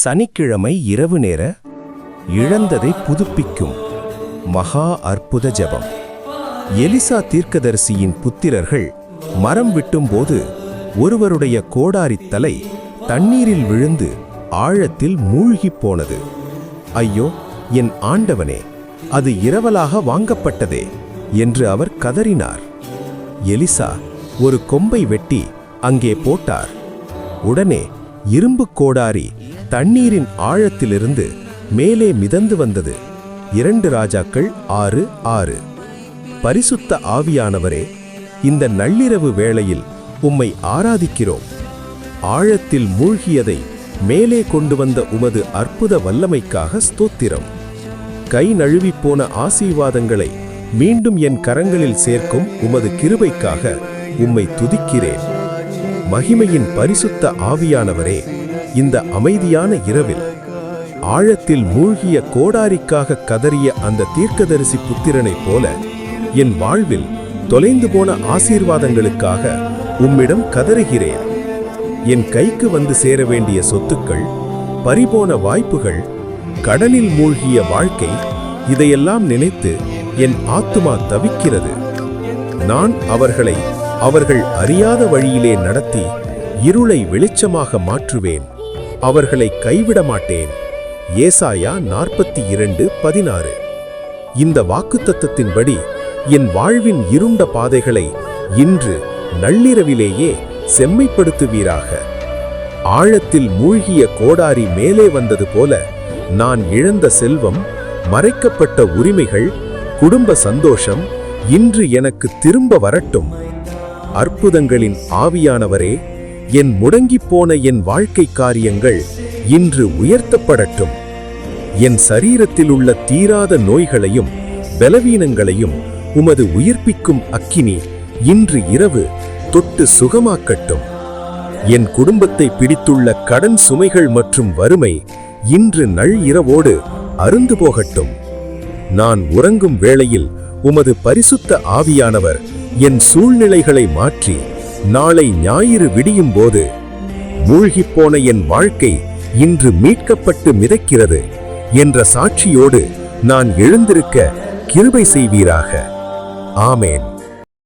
சனிக்கிழமை இரவு நேர இழந்ததை புதுப்பிக்கும் மகா அற்புத ஜபம். எலிசா தீர்க்கதரிசியின் புத்திரர்கள் மரம் விட்டும்போது ஒருவருடைய கோடாரித் தலை தண்ணீரில் விழுந்து ஆழத்தில் மூழ்கிப் போனது. ஐயோ என் ஆண்டவனே அது இரவலாக வாங்கப்பட்டதே என்று அவர் கதறினார். எலிசா ஒரு கொம்பை வெட்டி அங்கே போட்டார். உடனே இரும்பு கோடாரி தண்ணீரின் ஆழத்திலிருந்து மேலே மிதந்து வந்தது. இரண்டு ராஜாக்கள் ஆறு ஆறு. பரிசுத்த ஆவியானவரே இந்த நள்ளிரவு வேளையில் உம்மை ஆராதிக்கிறோம். ஆழத்தில் மூழ்கியதை மேலே கொண்டு வந்த உமது அற்புத வல்லமைக்காக ஸ்தோத்திரம். கை நழுவிப் போன ஆசீர்வாதங்களை மீண்டும் என் கரங்களில் சேர்க்கும் உமது கிருபைக்காக உம்மை துதிக்கிறேன். மகிமையின் பரிசுத்த ஆவியானவரே இந்த அமைதியான இரவில் ஆழத்தில் மூழ்கிய கோடாரிக்காக கதறிய அந்த தீர்க்கதரிசி புத்திரனைப் போல என் வாழ்வில் தொலைந்து போன ஆசீர்வாதங்களுக்காக உம்மிடம் கதறுகிறேன். என் கைக்கு வந்து சேர வேண்டிய சொத்துக்கள் பறிபோன வாய்ப்புகள் கடலில் மூழ்கிய வாழ்க்கை இதையெல்லாம் நினைத்து என் ஆத்துமா தவிக்கிறது. நான் அவர்களை அவர்கள் அறியாத வழியிலே நடத்தி இருளை வெளிச்சமாக மாற்றுவேன். அவர்களை கைவிட மாட்டேன் ஏசாயா நாற்பத்தி இரண்டு பதினாறு. இந்த வாக்குத்தத்தத்தின்படி என் வாழ்வின் இருண்ட பாதைகளை இன்று நள்ளிரவிலேயே செம்மைப்படுத்துவீராக. ஆழத்தில் மூழ்கிய கோடாரி மேலே வந்தது போல நான் இழந்த செல்வம் மறைக்கப்பட்ட உரிமைகள் குடும்ப சந்தோஷம் இன்று எனக்கு திரும்ப வரட்டும். அற்புதங்களின் ஆவியானவரே என் முடங்கிப் போன என் வாழ்க்கை காரியங்கள் இன்று உயர்த்தப்படட்டும். என் சரீரத்தில் உள்ள தீராத நோய்களையும் பலவீனங்களையும் உமது உயிர்ப்பிக்கும் அக்கினி இன்று இரவு தொட்டு சுகமாக்கட்டும். என் குடும்பத்தை பிடித்துள்ள கடன் சுமைகள் மற்றும் வறுமை இன்று நள் இரவோடு அருந்து போகட்டும். நான் உறங்கும் வேளையில் உமது பரிசுத்த ஆவியானவர் என் சூழ்நிலைகளை மாற்றி நாளை ஞாயிறு விடியும் போது மூழ்கிப்போன என் வாழ்க்கை இன்று மீட்கப்பட்டு மிதக்கிறது என்ற சாட்சியோடு நான் எழுந்திருக்க கிருபை செய்வீராக. ஆமேன்.